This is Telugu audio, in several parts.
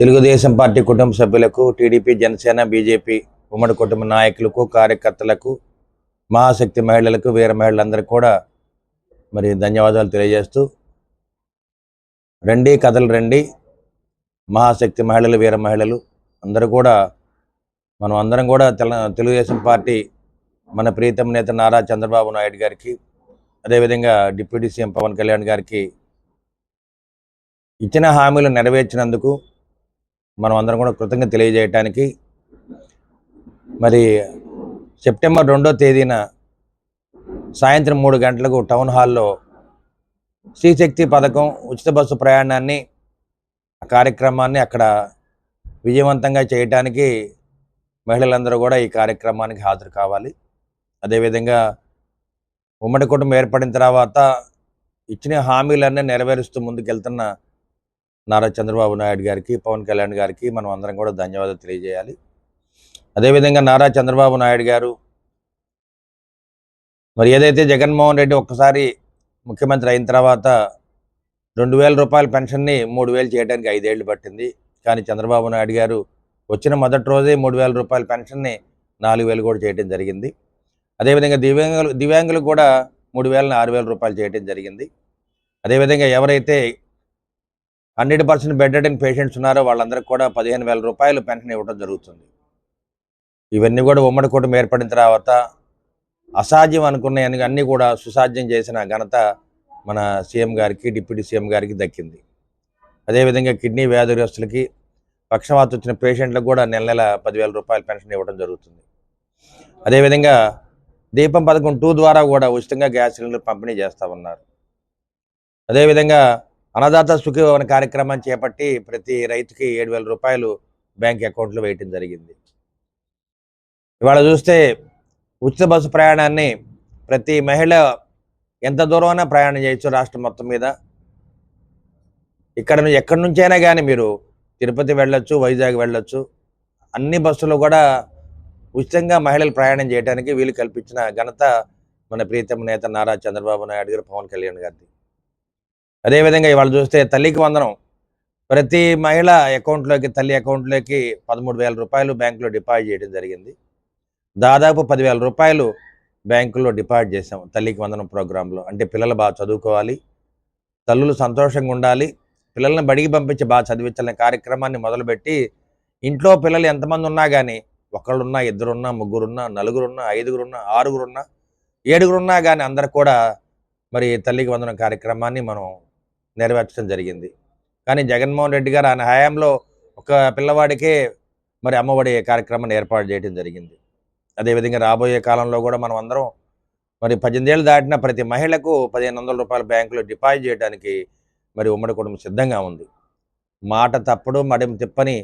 తెలుగుదేశం పార్టీ కుటుంబ సభ్యులకు టీడీపీ జనసేన బీజేపీ ఉమ్మడి కుటుంబ నాయకులకు కార్యకర్తలకు మహాశక్తి మహిళలకు వీర మహిళలందరికీ కూడా మరి ధన్యవాదాలు తెలియజేస్తూ రండి కథలు రండి. మహాశక్తి మహిళలు వీర మహిళలు అందరూ కూడా మనం అందరం కూడా తెల తెలుగుదేశం పార్టీ మన ప్రీతం నేత నారా చంద్రబాబు నాయుడు గారికి అదేవిధంగా డిప్యూటీ సీఎం పవన్ కళ్యాణ్ గారికి ఇచ్చిన హామీలు నెరవేర్చినందుకు మనం అందరం కూడా కృతజ్ఞత తెలియజేయటానికి మరి సెప్టెంబర్ రెండో తేదీన సాయంత్రం మూడు గంటలకు టౌన్ హాల్లో శ్రీశక్తి పథకం ఉచిత బస్సు ప్రయాణాన్ని కార్యక్రమాన్ని అక్కడ విజయవంతంగా చేయటానికి మహిళలందరూ కూడా ఈ కార్యక్రమానికి హాజరు కావాలి. అదేవిధంగా ఉమ్మడి కుటుంబం ఏర్పడిన తర్వాత ఇచ్చిన హామీలన్నీ నెరవేరుస్తూ ముందుకెళ్తున్న నారా చంద్రబాబు నాయుడు గారికి పవన్ కళ్యాణ్ గారికి మనం అందరం కూడా ధన్యవాదాలు తెలియజేయాలి. అదేవిధంగా నారా చంద్రబాబు నాయుడు గారు మరి ఏదైతే జగన్మోహన్ రెడ్డి ఒక్కసారి ముఖ్యమంత్రి అయిన తర్వాత రెండు వేల రూపాయల పెన్షన్ని మూడు వేలు చేయడానికి ఐదేళ్ళు పట్టింది. కానీ చంద్రబాబు నాయుడు గారు వచ్చిన మొదటి రోజే మూడు వేల రూపాయల పెన్షన్ని నాలుగు వేలు కూడా చేయడం జరిగింది. అదేవిధంగా దివ్యాంగులు దివ్యాంగులు కూడా మూడు వేలని ఆరు వేల రూపాయలు చేయడం జరిగింది. అదేవిధంగా ఎవరైతే హండ్రెడ్ పర్సెంట్ బెడ్ పేషెంట్స్ ఉన్నారో. వాళ్ళందరికీ కూడా పదిహేను వేల రూపాయలు పెన్షన్ ఇవ్వడం జరుగుతుంది. ఇవన్నీ కూడా ఉమ్మడి కుటుంబం ఏర్పడిన తర్వాత అసాధ్యం అనుకున్న అన్నీ కూడా సుసాధ్యం చేసిన ఘనత మన సీఎం గారికి డిప్యూటీ సీఎం గారికి దక్కింది. అదేవిధంగా కిడ్నీ వ్యాధిగ్రస్తులకి పక్షవాత వచ్చిన పేషెంట్లకు కూడా నెల నెల పదివేల రూపాయల పెన్షన్ ఇవ్వడం జరుగుతుంది. అదేవిధంగా దీపం పథకం టూ ద్వారా కూడా ఉచితంగా గ్యాస్ సిలిండర్ పంపిణీ చేస్తూ ఉన్నారు. అదేవిధంగా అన్నదాత సుఖీభవన కార్యక్రమం చేపట్టి ప్రతి రైతుకి ఏడు వేల రూపాయలు బ్యాంక్ అకౌంట్లో వేయటం జరిగింది. ఇవాళ చూస్తే ఉచిత బస్సు ప్రయాణాన్ని ప్రతి మహిళ ఎంత దూరమైనా ప్రయాణం చేయొచ్చు రాష్ట్రం మొత్తం మీద. ఇక్కడ నుంచి ఎక్కడి నుంచైనా కానీ మీరు తిరుపతి వెళ్ళొచ్చు వైజాగ్ వెళ్ళొచ్చు. అన్ని బస్సులు కూడా ఉచితంగా మహిళలు ప్రయాణం చేయడానికి వీలు కల్పించిన ఘనత మన ప్రీతమ నేత నారా చంద్రబాబు నాయుడు గారు పవన్ కళ్యాణ్ గారిది. అదేవిధంగా ఇవాళ చూస్తే తల్లికి వందనం. ప్రతి మహిళ అకౌంట్లోకి తల్లి అకౌంట్లోకి పదమూడు వేల రూపాయలు బ్యాంకులో డిపాజిట్ చేయడం జరిగింది. దాదాపు పదివేల రూపాయలు బ్యాంకులో డిపాజిట్ చేసాం తల్లికి వందనం ప్రోగ్రాంలో. అంటే పిల్లలు బాగా చదువుకోవాలి తల్లులు సంతోషంగా ఉండాలి పిల్లల్ని బడికి పంపించి బాగా చదివించాలనే కార్యక్రమాన్ని మొదలుపెట్టి ఇంట్లో పిల్లలు ఎంతమంది ఉన్నా కానీ ఒకళ్ళున్నా ఇద్దరున్నా ముగ్గురున్నా నలుగురున్నా ఐదుగురున్నా ఆరుగురున్నా ఏడుగురున్నా కానీ అందరు కూడా మరి తల్లికి వందనం కార్యక్రమాన్ని మనం నెరవేర్చడం జరిగింది. కానీ జగన్మోహన్ రెడ్డి గారు ఆయన హయాంలో ఒక పిల్లవాడికే మరి అమ్మఒడి కార్యక్రమాన్ని ఏర్పాటు చేయడం జరిగింది. అదేవిధంగా రాబోయే కాలంలో కూడా మనం అందరం మరి పద్దెనిమిదేళ్ళు దాటిన ప్రతి మహిళకు పదిహేను వందల రూపాయల బ్యాంకులో డిపాజిట్ చేయడానికి మరి ఉమ్మడి కుటుంబం సిద్ధంగా ఉంది. మాట తప్పుడు మడిం తిప్పని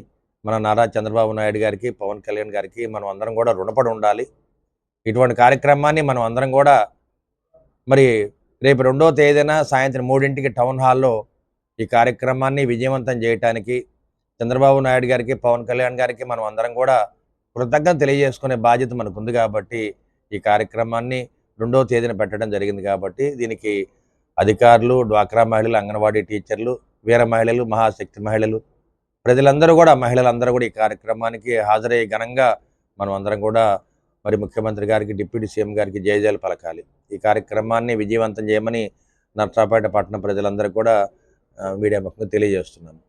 మన నారా చంద్రబాబు నాయుడు గారికి పవన్ కళ్యాణ్ గారికి మనం అందరం కూడా రుణపడి ఉండాలి. ఇటువంటి కార్యక్రమాన్ని మనం అందరం కూడా మరి రేపు రెండో తేదీన సాయంత్రం మూడింటికి టౌన్ హాల్లో ఈ కార్యక్రమాన్ని విజయవంతం చేయడానికి చంద్రబాబు నాయుడు గారికి పవన్ కళ్యాణ్ గారికి మనం అందరం కూడా కృతజ్ఞత తెలియజేసుకునే బాధ్యత మనకు ఉంది కాబట్టి ఈ కార్యక్రమాన్ని రెండో తేదీన పెట్టడం జరిగింది కాబట్టి దీనికి అధికారులు డ్వాక్రా మహిళలు అంగన్వాడీ టీచర్లు వీర మహిళలు మహాశక్తి మహిళలు ప్రజలందరూ కూడా మహిళలందరూ కూడా ఈ కార్యక్రమానికి హాజరయ్యే ఘనంగా మనం అందరం కూడా మరి ముఖ్యమంత్రి గారికి డిప్యూటీ సీఎం గారికి జయజయాలు పలకాలి. ఈ కార్యక్రమాన్ని విజయవంతం చేయమని నర్సాపేట పట్టణ ప్రజలందరూ కూడా మీడియా ముఖంగా తెలియజేస్తున్నాను.